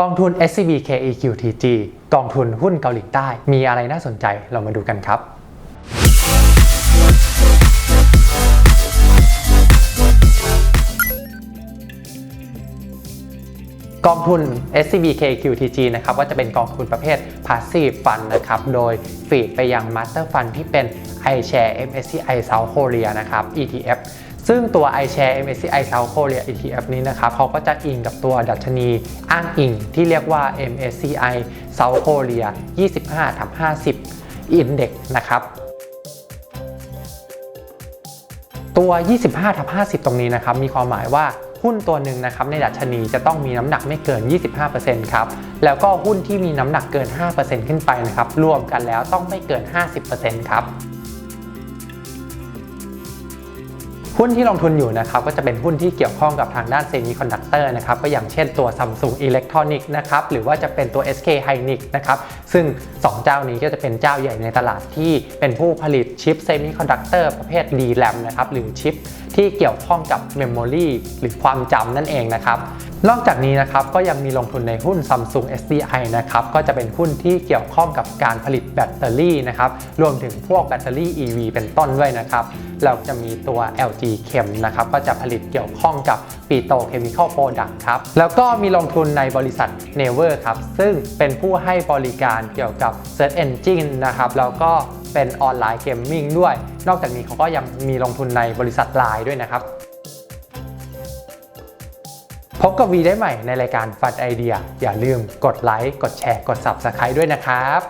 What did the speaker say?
กองทุน SCB KEQTG กองทุนหุ้นเกาหลีใต้ มีอะไรน่าสนใจเรามาดูกันครับกองทุน SCB KQTG นะครับก็จะเป็นกองทุนประเภท Passive Fund นะครับ โดยฟีดไปยัง Master Fund ที่เป็น iShare MSCI South Korea นะครับ ETF ซึ่งตัว iShare MSCI South Korea ETF นี้นะครับเขาก็จะอิงกับตัวดัชนีอ้างอิงที่เรียกว่า MSCI South Korea 25ทับ50 Index นะครับตัว 25ทับ50 ตรงนี้นะครับมีความหมายว่าหุ้นตัวหนึ่งนะครับในดัชนีจะต้องมีน้ำหนักไม่เกิน 25%ครับ แล้วก็หุ้นที่มีน้ำหนักเกิน 5%ขึ้นไปนะครับ รวมกันแล้วต้องไม่เกิน 50%ครับ หุ้นที่ลงทุนอยู่นะครับก็จะเป็นหุ้นที่เกี่ยวข้องกับทางด้านเซมิคอนดักเตอร์นะครับก็อย่างเช่นตัว Samsung Electronics นะครับหรือว่าจะเป็นตัว SK Hynix นะครับซึ่ง 2 เจ้านี้ก็จะเป็นเจ้าใหญ่ในตลาดที่เป็นผู้ผลิตชิปเซมิคอนดักเตอร์ประเภท DRAM นะครับหรือชิปที่เกี่ยวข้องกับเมมโมรีหรือความจำนั่นเองนะครับนอกจากนี้นะครับก็ยังมีลงทุนในหุ้น Samsung SDI นะครับก็จะเป็นหุ้นที่เกี่ยวข้องกับการผลิตแบตเตอรี่นะครับรวมถึงพวกแบตเตอรี่ EV เป็นต้นด้วยนะครับเราจะมีตัว LG Chem นะครับก็จะผลิตเกี่ยวข้องกับปีโตเคมีคอลโปรดักต์ครับ แล้วก็มีลงทุนในบริษัท n e v e r ครับ ซึ่งเป็นผู้ให้บริการเกี่ยวกับ Search Engine นะครับแล้วก็เป็นออนไลน์เกมมิ่งด้วย นอกจากนี้เขาก็ยังมีลงทุนในบริษัท Line ด้วยนะครับ พบกับวีได้ใหม่ในรายการฟันไอเดีย อย่าลืมกดไลค์ กดแชร์ กด Subscribe ด้วยนะครับ